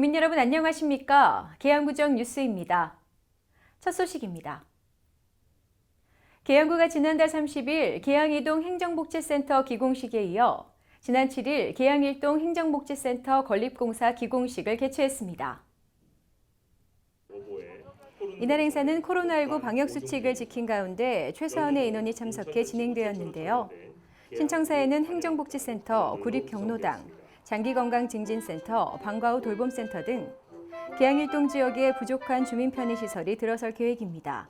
국민 여러분 안녕하십니까? 계양구정 뉴스입니다. 첫 소식입니다. 계양구가 지난달 30일 계양이동 행정복지센터 기공식에 이어 지난 7일 계양일동 행정복지센터 건립공사 기공식을 개최했습니다. 이날 행사는 코로나19 방역수칙을 지킨 가운데 최소한의 인원이 참석해 진행되었는데요. 신청사에는 행정복지센터, 구립경로당, 장기건강증진센터, 방과후 돌봄센터 등 계양일동 지역의 부족한 주민 편의 시설이 들어설 계획입니다.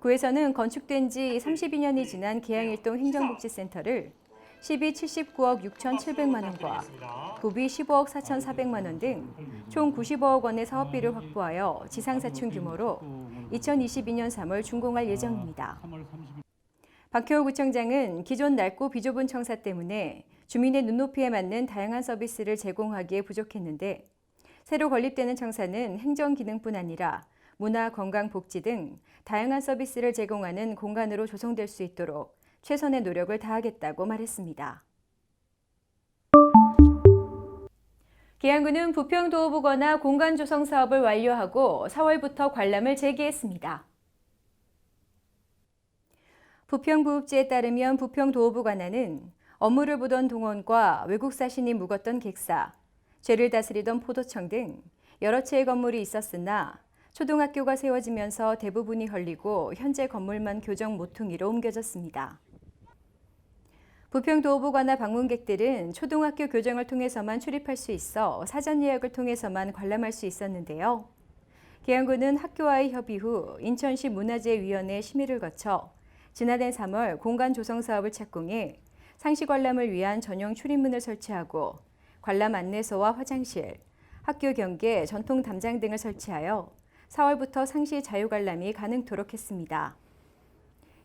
구에서는 건축된 지 32년이 지난 계양일동 행정복지센터를 시비 79억 6,700만 원과 구비 15억 4,400만 원 등 총 95억 원의 사업비를 확보하여 지상사춘 규모로 2022년 3월 준공할 예정입니다. 박효우 구청장은 기존 낡고 비좁은 청사 때문에 주민의 눈높이에 맞는 다양한 서비스를 제공하기에 부족했는데 새로 건립되는 청사는 행정 기능뿐 아니라 문화, 건강, 복지 등 다양한 서비스를 제공하는 공간으로 조성될 수 있도록 최선의 노력을 다하겠다고 말했습니다. 계양구는 부평도어부거나 공간 조성 사업을 완료하고 4월부터 관람을 재개했습니다. 부평부읍지에 따르면 부평도어부 관할은 업무를 보던 동원과 외국 사신이 묵었던 객사, 죄를 다스리던 포도청 등 여러 채의 건물이 있었으나 초등학교가 세워지면서 대부분이 헐리고 현재 건물만 교정 모퉁이로 옮겨졌습니다. 부평도어부 관할 방문객들은 초등학교 교정을 통해서만 출입할 수 있어 사전 예약을 통해서만 관람할 수 있었는데요. 계양구는 학교와의 협의 후 인천시 문화재위원회 심의를 거쳐 지난해 3월 공간 조성 사업을 착공해 상시 관람을 위한 전용 출입문을 설치하고 관람 안내소와 화장실, 학교 경계, 전통 담장 등을 설치하여 4월부터 상시 자유 관람이 가능토록 했습니다.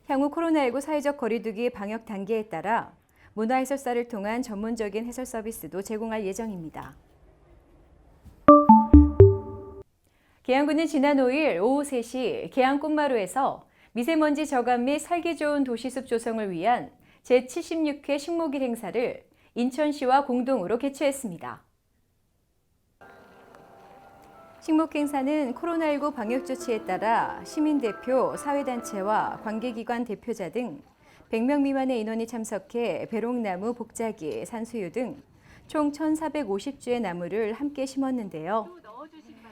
향후 코로나19 사회적 거리두기 방역 단계에 따라 문화 해설사를 통한 전문적인 해설 서비스도 제공할 예정입니다. 계양구는 지난 5일 오후 3시 계양 꽃마루에서 미세먼지 저감 및 살기 좋은 도시숲 조성을 위한 제76회 식목일 행사를 인천시와 공동으로 개최했습니다. 식목 행사는 코로나19 방역 조치에 따라 시민 대표, 사회단체와 관계기관 대표자 등 100명 미만의 인원이 참석해 배롱나무, 복자기, 산수유 등 총 1,450주의 나무를 함께 심었는데요.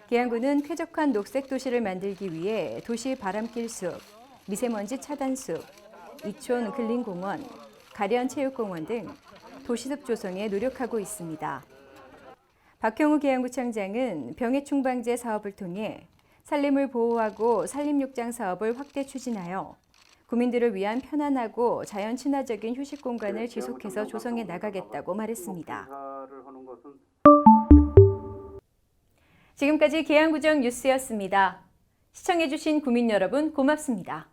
계양구는 쾌적한 녹색 도시를 만들기 위해 도시 바람길 숲, 미세먼지 차단 숲, 이촌 근린공원, 가련 체육공원 등 도시숲 조성에 노력하고 있습니다. 박형우 계양구청장은 병해충 방제 사업을 통해 산림을 보호하고 산림욕장 사업을 확대 추진하여 구민들을 위한 편안하고 자연 친화적인 휴식 공간을 지속해서 조성해 나가겠다고 말했습니다. 지금까지 계양구정 뉴스였습니다. 시청해주신 구민 여러분 고맙습니다.